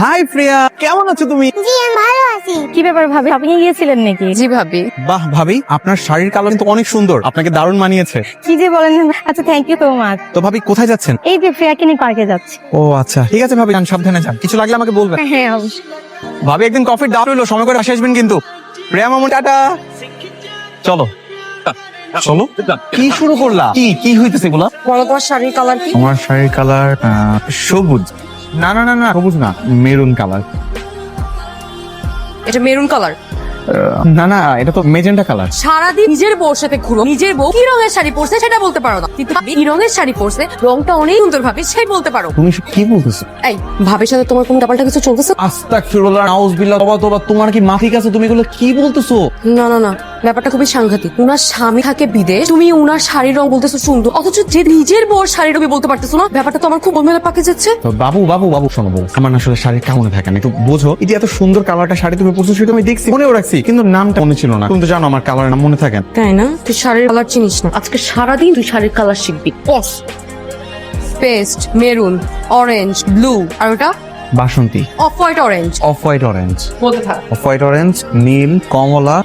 High প্রিয়া কেমন আছো তুমি? জি আমি ভালো আছি। কি ব্যাপার ভাবি? আপনি গিয়েছিলেন নাকি? জি ভাবি। বাহ ভাবি আপনার শাড়ির কালার কিন্তু অনেক সুন্দর। আপনাকে দারুণ মানিয়েছে। কি যে বলেন আচ্ছা থ্যাংক ইউ সো মাচ তো ভাবি কোথায় যাচ্ছেন? এই যে ফ্রিয়াকে নিয়ে পার্কে যাচ্ছি। ও আচ্ছা ঠিক আছে ভাবি যান সাবধানে যান। কিছু লাগলে আমাকে বলবেন। হ্যাঁ অবশ্যই। ভাবি একদিন কফির দাওয়াত হইল সময় করে আসে আসবেন কিন্তু। প্রিয়া মামু টাটা। চলো। চলো। কি শুরু করলা? কি কি হইতেছে এগুলা বলো তোমার শাড়ির কালার কি? আমার শাড়ির কালার সবুজ। না না না না সবুজ না মেরুন কালার। এটা মেরুন কালার? না না এটা তো মেজেন্টা কালার। সারাদিন নিজের বউর সাথে ঘুরো নিজের বউ কি রঙের শাড়ি পরছে সেটা বলতে পারো না। কিন্তু ভাবি কি রঙের শাড়ি পরছে রংটা অনেক সুন্দর ভাবে সেই বলতে পারো। তুমি এসব কি বলতেছো? এই ভাবির সাথে তোমার কোনো ডাবলটা কিছু চলতেছে? আস্তাগফিরুল্লাহ নাউজুবিল্লাহ তবা তবা তোমার কি মাফিক আছে? তুমি এগুলো কি বলতেছো? না না না ব্যাপারটা খুবই সাংঘাতিক। উনার স্বামী থাকে বিদেশ তুমি উনার শাড়ির রং বলতেছো সুন্দর অথচ যে নিজের বউর শাড়ির রঙে বলতে পারতেছো না ব্যাপারটা তো আমার খুব গোলমেলে পাকে যাচ্ছে। বাবু বাবু বাবু শোনো বাবু আমার আসলে শাড়ির কেমন থাকে না একটু বোঝো। এই যে এত সুন্দর কালারটা শাড়ি তুমি পরছো সেটা আমি দেখছি মনেও রাখছি কিন্তু নামটা মনে ছিল না। তুমি তো জানো আমার কালার নাম মনে থাকে তাই না? তুই শাড়ির কালার চিনিস না। আজকে সারাদিন তুই শাড়ির কালার শিখবি। পেস্ট মেরুন অরেঞ্জ ব্লু আর ওটা? বাসন্তী। Off white orange off white orange বলতে থাক। অফ হোয়াইট অরেঞ্জ নীল কমলা।